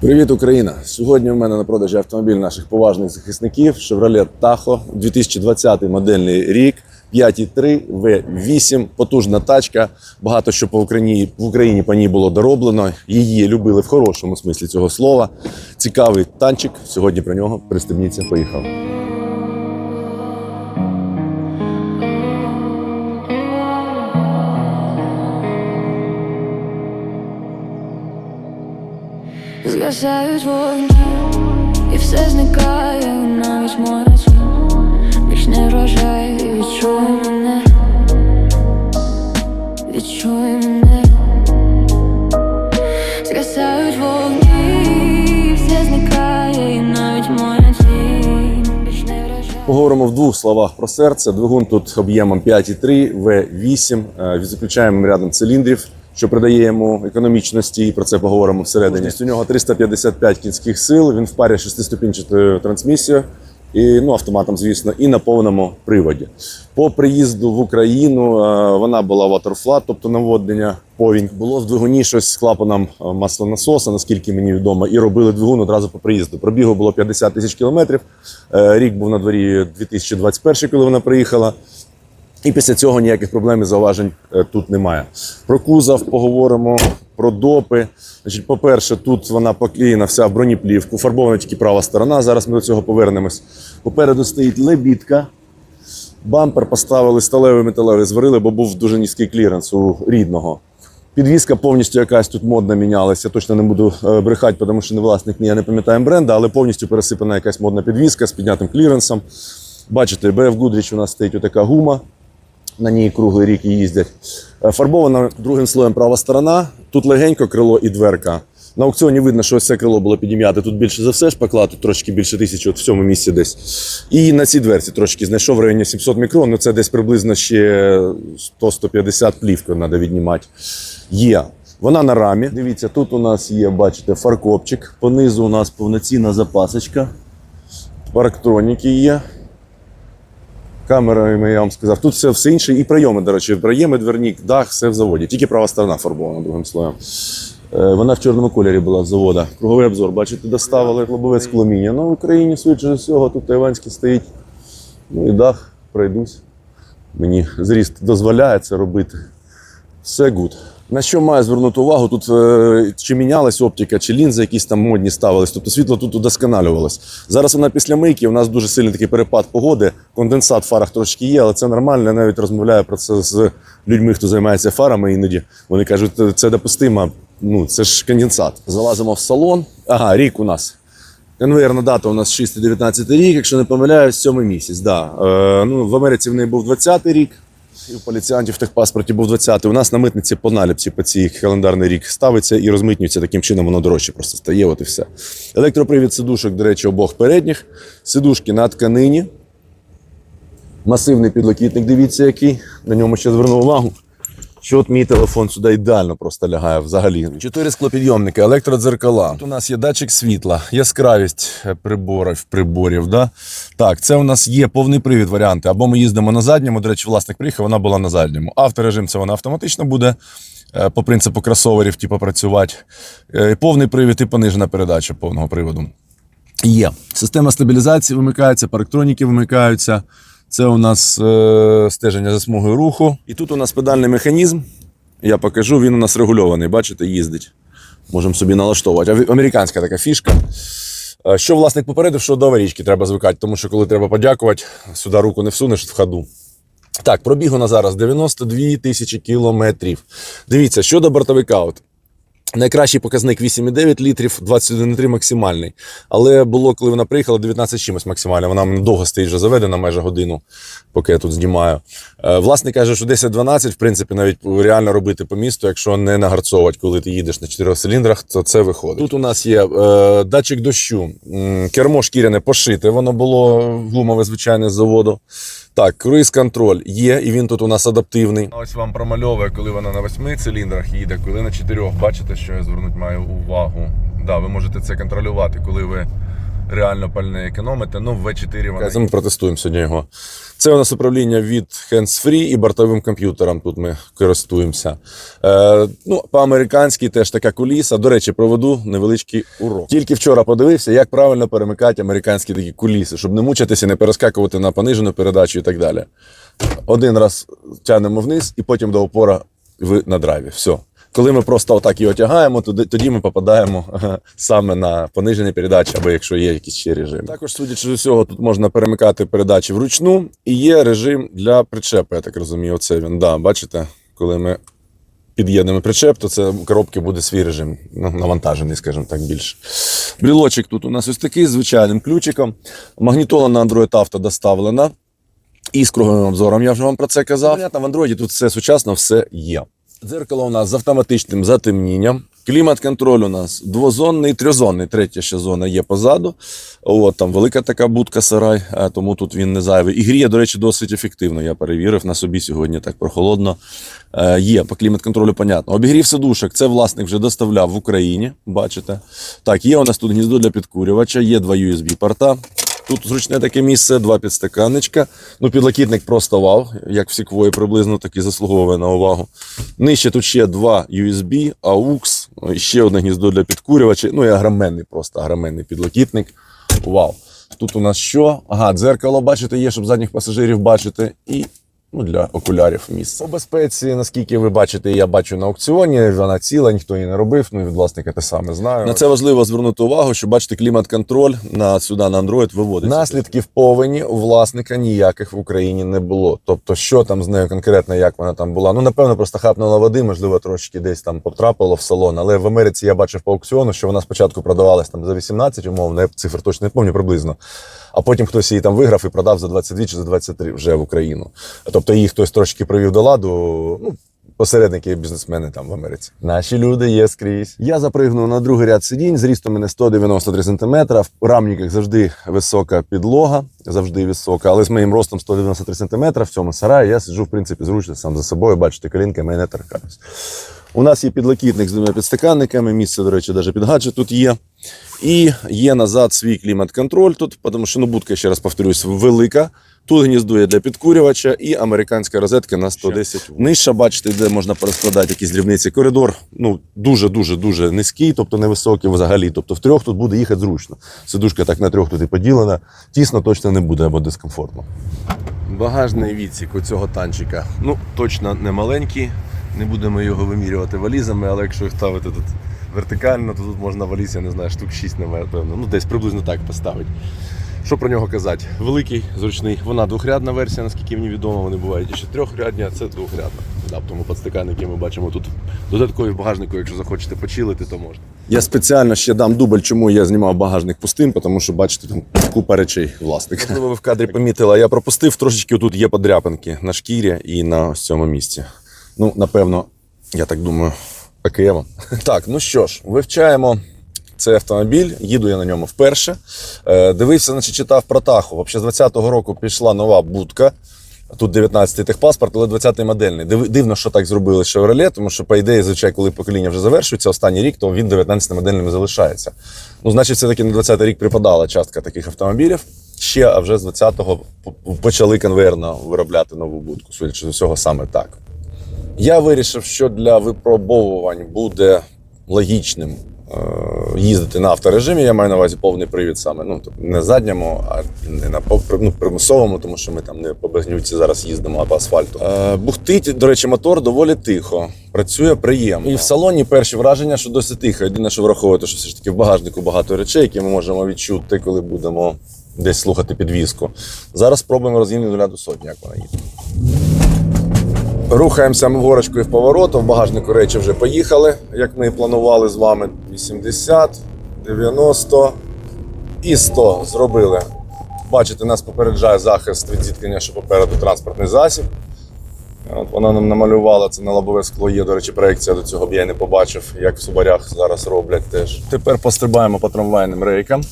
Привіт, Україна! Сьогодні в мене на продажі автомобіль наших поважних захисників Chevrolet Tahoe, 2020 модельний рік, 5.3 V8, потужна тачка. Багато що по Україні в Україні по ній було дороблено. Її любили в хорошому смислі цього слова. Цікавий танчик. Сьогодні про нього пристебніться. Поїхав. Згасають вогні, і все зникає, навіть морозі Більш не вражає, відчуй мене, відчуй мене, згасають вогні, і зникає, навіть морозі Більш не. Поговоримо в двох словах про серце. Двигун тут об'ємом 5,3 V8. Е, Заключаємо рядом циліндрів, що придає йому економічності, і про це поговоримо всередині. У нього 355 кінських сил. Він в парі шестиступінчатою трансмісією. І ну, автоматом, звісно, і на повному приводі. По приїзду в Україну е, вона була ватерфлат, тобто наводнення повінь. Було в двигуні щось з клапаном е, маслонасоса, наскільки мені відомо, і робили двигун одразу по приїзду. Пробігу було 50 тисяч кілометрів. Е, Рік був на дворі 2021, коли вона приїхала. І після цього ніяких проблем і зауважень е, тут немає. Про кузов поговоримо, про допи. Значить, по-перше, тут вона поклеєна вся в бронеплівку, фарбована тільки права сторона. Зараз ми до цього повернемось. Попереду стоїть лебідка. Бампер поставили сталевий металевий, зварили, бо був дуже низький кліренс у рідного. Підвізка повністю якась тут модна мінялася. Я точно не буду е, брехати, тому що не власник ні, я не пам'ятаю бренда, але повністю пересипана якась модна підвізка з піднятим кліренсом. Бачите, BF Goodrich у нас стоїть отака гума. На ній круглий рік і їздять. Е, Фарбована другим слоєм права сторона. Тут легенько крило і дверка. На аукціоні видно, що ось це крило було підім'яте. Тут більше за все шпакла, тут трошки більше тисячі, от в цьому місці десь. І на цій дверці трошки знайшов в районі 700 мікрон, ну це десь приблизно ще 100-150 плівкою треба віднімати. Є. Вона на рамі. Дивіться, тут у нас є, бачите, фаркопчик. Понизу у нас повноцінна запасочка. Парктроніки є. Камерами я вам сказав. Тут все, все інше, і прийоми, до речі, прийоми, двернік, дах, все в заводі. Тільки права сторона фарбована другим слоєм. Е, Вона в чорному кольорі була з завода. Круговий обзор, бачите, доставили лобове скломіння. Ну, в Україні, швидше всього, тут тайванський стоїть. Ну і дах, пройдусь. Мені зріст дозволяє це робити. Все гуд. На що маю звернути увагу? Тут е, чи мінялась оптика, чи лінзи якісь там модні ставились, тобто світло тут удосконалювалось. Зараз вона після мийки, у нас дуже сильний такий перепад погоди. Конденсат в фарах трошки є, але це нормально. Я навіть розмовляю про це з людьми, хто займається фарами іноді. Вони кажуть, це допустимо, ну це ж конденсат. Залазимо в салон. Ага, рік у нас. Конвейерна дата у нас 6-19 рік, якщо не помиляюсь, 7 місяць. Да. Е, ну, в Америці в неї був 20 рік. І у поліціантів в техпаспорті був 20-й. У нас на митниці по наліпці по цій календарний рік ставиться і розмитнюється. Таким чином воно дорожче просто стає. От і все. Електропривід сидушок, до речі, обох передніх. Сидушки на тканині. Масивний підлокітник, дивіться, який. На ньому ще звернув увагу. Що от мій телефон сюди ідеально просто лягає взагалі. Чотири склопідйомники, електродзеркала. Тут у нас є датчик світла, яскравість е, приборів, приборів. Да? Так, це у нас є повний привід варіанти. Або ми їздимо на задньому. До речі, власник приїхав, вона була на задньому. Авторежим це вона автоматично буде. е, По принципу кросоверів, типу, працювати. Е, Повний привід і понижена передача повного приводу. Є. Система стабілізації вимикається, парктроніки вимикаються. Це у нас е, стеження за смугою руху. І тут у нас педальний механізм. Я покажу, він у нас регульований, бачите, їздить. Можемо собі налаштовувати. Американська така фішка. Е, Що власник попередив, що до аварійки треба звикати, тому що коли треба подякувати, сюди руку не всунеш в ходу. Так, пробігу на зараз 92 тисячі кілометрів. Дивіться, щодо бортовика. От. Найкращий показник 8,9 літрів, 21,3 максимальний. Але було, коли вона приїхала, 19 чимось максимально. Вона мене довго стоїть вже заведена, майже годину, поки я тут знімаю. Е, Власник каже, що 10-12, в принципі, навіть реально робити по місту, якщо не нагарцовувати, коли ти їдеш на 4 циліндрах, то це виходить. Тут у нас є е, датчик дощу, кермо шкіряне пошите, воно було гумове, звичайне, з заводу. Так, круїз контроль є, і він тут у нас адаптивний. Ось вам промальовує, коли вона на восьми циліндрах їде, коли на чотирьох. Бачите, що я звернути маю увагу. Да, ви можете це контролювати, коли ви реально пальне економите. Ну, в V4 вона. Ми протестуємо сьогодні його. Це у нас управління від hands-free і бортовим комп'ютером. Тут ми користуємося. Е, ну, по-американськи теж така куліса. До речі, проведу невеличкий урок. Тільки вчора подивився, як правильно перемикати американські такі куліси, щоб не мучитися, не перескакувати на понижену передачу і так далі. Один раз тягнемо вниз, і потім до опора ви на драйві. Все. Коли ми просто отак його тягаємо, тоді, тоді ми попадаємо саме на понижені передачі, або якщо є якісь ще режими. Також, судячи з усього, тут можна перемикати передачі вручну, і є режим для причепу, я так розумію. Оце він. Да, бачите, коли ми під'єднуємо причеп, то це в коробки буде свій режим, ну, навантажений, скажімо так, більше. Брілочок тут у нас ось такий з звичайним ключиком. Магнітола на Android Auto доставлена. І з круговим обзором я вже вам про це казав. Понятно, в Android тут все сучасно, все є. Дзеркало у нас з автоматичним затемнінням. Клімат-контроль у нас двозонний, трьозонний, третя ще зона є позаду. От там велика така будка сарай, тому тут він не зайвий. І гріє, до речі, досить ефективно. Я перевірив на собі сьогодні так прохолодно. Е, є по клімат-контролю, понятно. Обігрів сидушок, це власник вже доставляв в Україні. Бачите. Так, є у нас тут гніздо для підкурювача, є два USB-порта. Тут зручне таке місце, два підстаканничка. Ну, підлокітник просто вау, як всі квої приблизно, так і заслуговує на увагу. Нижче тут ще два USB, AUX, ще одне гніздо для підкурювача. Ну і агроменний, просто агроменний підлокітник. Вау. Тут у нас що? Ага, дзеркало, бачите, є, щоб задніх пасажирів бачити. І ну, для окулярів місце. По безпеці, наскільки ви бачите, я бачу на аукціоні, вона ціла, ніхто її не робив. Ну і від власника те саме знаю. На це важливо звернути увагу, що бачите, клімат-контроль на сюди на Android виводиться. Наслідків повені у власника ніяких в Україні не було. Тобто, що там з нею конкретно, як вона там була. Ну, напевно, просто хапнула води, можливо, трошки десь там потрапило в салон. Але в Америці я бачив по аукціону, що вона спочатку продавалась там за 18, умовно, я цифр точно не пам'ятаю приблизно. А потім хтось її там виграв і продав за 22 чи за 23 вже в Україну. Тобто її хтось трошки привів до ладу. Ну, посередники бізнесмени там в Америці. Наші люди є скрізь. Я запригнув на другий ряд сидінь. Зріст у мене 193 см. В рамниках завжди висока підлога, завжди висока. Але з моїм ростом 193 см в цьому сараї я сиджу, в принципі, зручно сам за собою. Бачите, колінки мене не торкаюсь. У нас є підлокітник з двома підстаканниками. Місце, до речі, навіть під гаджет тут є. І є назад свій клімат-контроль тут, тому що ну, будка, ще раз повторюсь, велика. Тут гніздо є для підкурювача і американська розетка на 110 Вт. Нижче, бачите, де можна перескладати якісь дрібниці. Коридор ну, дуже-дуже дуже низький, тобто невисокий взагалі. Тобто в трьох тут буде їхати зручно. Сидушка так на трьох тут і поділена. Тісно точно не буде або дискомфортно. Багажний відсік у цього танчика. Ну, точно не маленький. Не будемо його вимірювати валізами, але якщо їх ставити тут вертикально, то тут можна валіз, я не знаю, штук 6, напевно. Ну, десь приблизно так поставити. Що про нього казати? Великий, зручний. Вона двохрядна версія, наскільки мені відомо, вони бувають і ще трьохрядні, а це двохрядна. Да, тому підстаканники ми бачимо тут додаткові в багажнику, якщо захочете почилити, то можна. Я спеціально ще дам дубль, чому я знімав багажник пустим, тому що бачите, там купа речей власника. Можливо, ви в кадрі помітили, я пропустив трошечки тут є подряпинки на шкірі і на ось цьому місці. Ну, напевно, я так думаю, ПКМ. Так, ну що ж, вивчаємо цей автомобіль, їду я на ньому вперше. Е, дивився, значить, читав про Таху. Взагалі, з 20-го року пішла нова будка. Тут 19-й техпаспорт, але 20-й модельний. Див- Дивно, що так зробили Chevrolet, тому що, по ідеї, звичайно, коли покоління вже завершується, останній рік, то він 19 модельним і залишається. Ну, значить, все-таки на 20-й рік припадала частка таких автомобілів. Ще, а вже з 20-го почали конвейерно виробляти нову будку. Судячи з усього, саме так. Я вирішив, що для випробовувань буде логічним е, їздити на авторежимі. Я маю на увазі повний привід саме. Ну, тобто не задньому, а не на ну, примусовому, тому що ми там не по Безнюці зараз їздимо, а по асфальту. Е, бухтить, до речі, мотор доволі тихо. Працює приємно. І в салоні перші враження, що досить тихо. Єдине, що враховувати, що все ж таки в багажнику багато речей, які ми можемо відчути, коли будемо десь слухати підвізку. Зараз спробуємо розгін до сотні, як вона їде. Рухаємося ми горочкою в повороту. В багажнику речі вже поїхали, як ми і планували з вами. 80, 90 і 100 зробили. Бачите, нас попереджає захист від зіткнення, що попереду транспортний засіб. От вона нам намалювала це на лобове скло. Є, до речі, проекція до цього б я не побачив, як в Субарях зараз роблять теж. Тепер пострибаємо по трамвайним рейкам.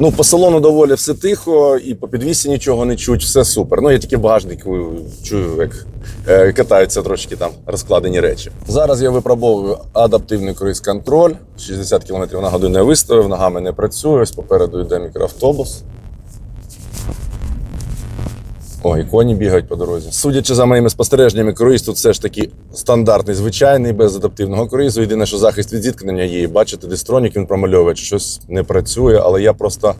Ну, по салону доволі все тихо, і по підвісі нічого не чуть, все супер. Ну, я тільки в чую, як е, катаються трошки там розкладені речі. Зараз я випробовую адаптивний круїз-контроль. 60 км на годину я виставив, ногами не працюю. Ось попереду йде мікроавтобус. О, і коні бігають по дорозі. Судячи за моїми спостереженнями, круїз тут все ж таки стандартний, звичайний, без адаптивного круїзу. Єдине, що захист від зіткнення є. Бачите, дистронік він промальовує, щось не працює, але я просто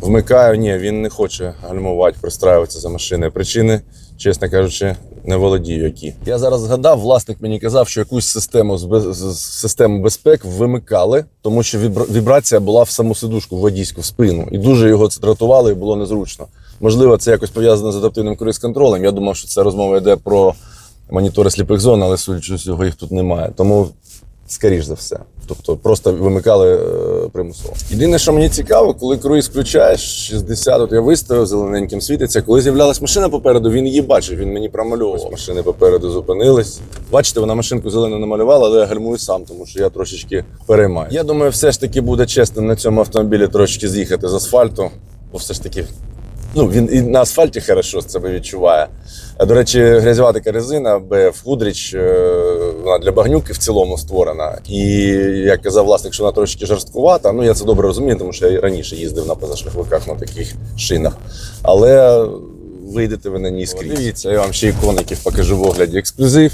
вмикаю. Ні, він не хоче гальмувати, пристраюватися за машиною. Причини, чесно кажучи, не володію які. Я зараз згадав, власник мені казав, що якусь систему систему безпек вимикали, тому що вібра- вібрація була в саму сидушку, в водійську, в спину. І дуже його це дратувало і було незручно. Можливо, це якось пов'язано з адаптивним круїз-контролем. Я думав, що це розмова йде про монітори сліпих зон, але судячи з їх тут немає. Тому скоріш за все. Тобто просто вимикали е, примусово. Єдине, що мені цікаво, коли круїз включаєш 60, от я виставив, зелененьким світиться. Коли з'являлась машина попереду, він її бачив, він мені промальовував. Ось Машини попереду зупинились. Бачите, вона машинку зелену намалювала, але я гальмую сам, тому що я трошечки переймаю. Я думаю, все ж таки буде чесно на цьому автомобілі трошечки з'їхати з асфальту, бо все ж таки Ну, він і на асфальті хорошо себе відчуває. До речі, грязьова така резина BF Goodrich, е, вона для багнюки в цілому створена. І як казав власник, що вона трошки жорсткувата. Ну, я це добре розумію, тому що я раніше їздив на позашляховиках на таких шинах. Але вийдете ви на ній скрізь. Дивіться, я вам ще ікоників покажу в огляді ексклюзив.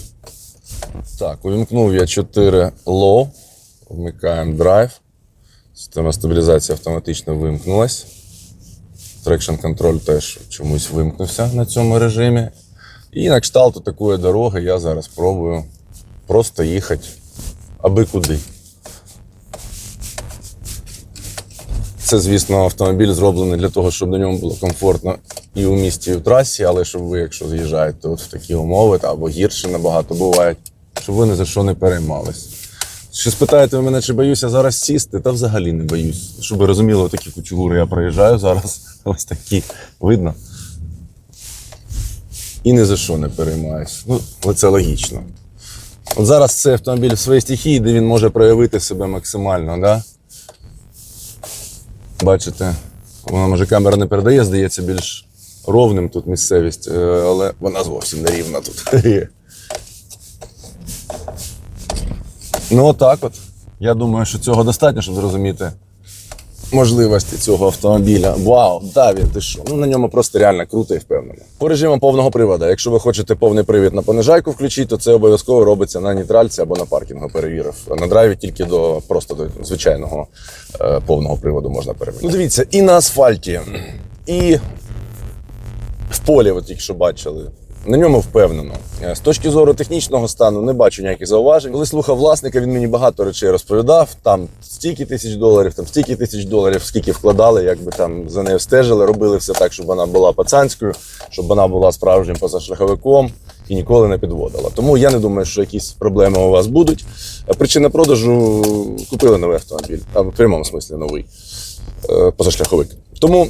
Так, увімкнув я 4 low. Вмикаємо драйв. Система стабілізації автоматично вимкнулась. Трекшн контроль теж чомусь вимкнувся на цьому режимі. І на кшталту такої дороги я зараз пробую просто їхати аби куди. Це, звісно, автомобіль зроблений для того, щоб на ньому було комфортно і у місті, і в трасі, але щоб ви, якщо з'їжджаєте от в такі умови, або гірше набагато бувають, щоб ви ні за що не переймались. Що спитаєте ви мене, чи боюся зараз сісти? Та взагалі не боюсь. Щоб ви розуміли, такі кучугури я проїжджаю зараз. Ось такі. Видно? І ні за що не переймаюсь. Ну, це логічно. От зараз цей автомобіль в своїй стихії, де він може проявити себе максимально, да? Бачите, вона може камера не передає, здається, більш ровним тут місцевість, е, але вона зовсім не рівна тут. Ну, отак от. Я думаю, що цього достатньо, щоб зрозуміти можливості цього автомобіля. Вау, да, він ти що? Ну на ньому просто реально круто і впевнено. По режиму повного приводу. Якщо ви хочете повний привід на понижайку включити, то це обов'язково робиться на нейтральці або на паркінгу. Перевірив. На драйві тільки до просто до звичайного е, повного приводу можна перевірити. Ну дивіться, і на асфальті, і в полі, ви тільки що бачили. На ньому впевнено. Е, З точки зору технічного стану не бачу ніяких зауважень. Коли слухав власника, він мені багато речей розповідав. Там стільки тисяч доларів, там стільки тисяч доларів, скільки вкладали, якби там за нею стежили, робили все так, щоб вона була пацанською, щоб вона була справжнім позашляховиком і ніколи не підводила. Тому я не думаю, що якісь проблеми у вас будуть. Е, Причина продажу купили новий автомобіль, а в прямому смислі новий е, позашляховик. Тому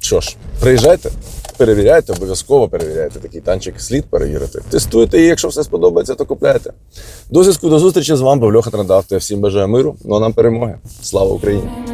що ж, приїжджайте, перевіряйте, обов'язково перевіряйте такий танчик, слід перевірити. Тестуйте і якщо все сподобається, то купляйте. До зв'язку, до зустрічі з вами, Павло Хатрандаавто. Я всім бажаю миру, ну а нам перемоги. Слава Україні!